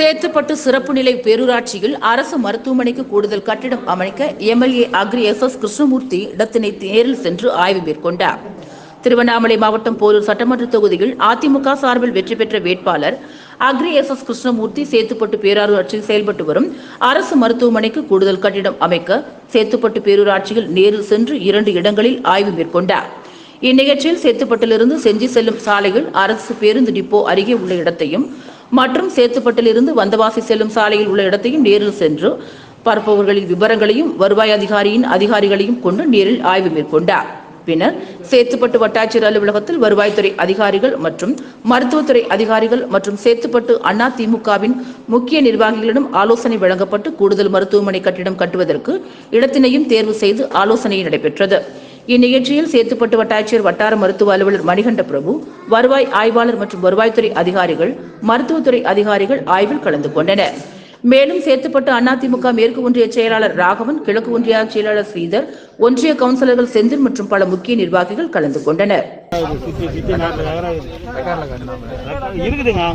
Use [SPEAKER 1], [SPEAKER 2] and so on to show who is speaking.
[SPEAKER 1] சேத்துப்பட்டு சிறப்பு நிலை பேரூராட்சியில் அரசு மருத்துவமனைக்கு கூடுதல் கட்டிடம் அமைக்க MLA Agri S S Krishnamoorthy இடத்தினை நேரில் சென்று ஆய்வு மேற்கொண்டார். திருவண்ணாமலை மாவட்டம் போரூர் சட்டமன்ற தொகுதியில் அதிமுக சார்பில் வெற்றி பெற்ற வேட்பாளர் அக்ரி எஸ் எஸ் கிருஷ்ணமூர்த்தி சேத்துப்பட்டு பேரூராட்சியில் செயல்பட்டு வரும் அரசு மருத்துவமனைக்கு கூடுதல் கட்டிடம் அமைக்க சேத்துப்பட்டு பேரூராட்சியில் நேரில் சென்று இரண்டு இடங்களில் ஆய்வு மேற்கொண்டார். இந்நிகழ்ச்சியில் சேத்துப்பட்டிலிருந்து செஞ்சி செல்லும் சாலையில் அரசு பேருந்து டிப்போ அருகே உள்ள இடத்தையும் மற்றும் சேத்துப்பட்டிலிருந்து வந்தவாசி செல்லும் சாலையில் உள்ள இடத்தையும் நேரில் சென்று பார்ப்பவர்களின் விவரங்களையும் வருவாய் அதிகாரியின் அதிகாரிகளையும் கொண்டு நேரில் ஆய்வு மேற்கொண்டார். பின்னர் சேத்துப்பட்டு வட்டாட்சியர் அலுவலகத்தில் வருவாய்த்துறை அதிகாரிகள் மற்றும் மருத்துவத்துறை அதிகாரிகள் மற்றும் சேத்துப்பட்டு அண்ணா திமுகவின் முக்கிய நிர்வாகிகளிடம் ஆலோசனை வழங்கப்பட்டு கூடுதல் மருத்துவமனை கட்டிடம் கட்டுவதற்கு இடத்தினையும் தேர்வு செய்து ஆலோசனை நடைபெற்றது. இந்நிகழ்ச்சியில் சேத்துப்பட்டு வட்டாட்சியர் வட்டார மருத்துவ அலுவலர் மணிகண்ட பிரபு வருவாய் ஆய்வாளர் மற்றும் வருவாய்த்துறை அதிகாரிகள் மருத்துவத்துறை அதிகாரிகள் ஆய்வில் கலந்து கொண்டனர் மேலும் சேத்துப்பட்டு அதிமுக மேற்கு ஒன்றிய செயலாளர் ராகவன் கிழக்கு ஒன்றிய செயலாளர் ஸ்ரீதர் ஒன்றிய கவுன்சிலர்கள் செந்தில் மற்றும் பல முக்கிய நிர்வாகிகள் கலந்து கொண்டனர்
[SPEAKER 2] இருக்குதுங்க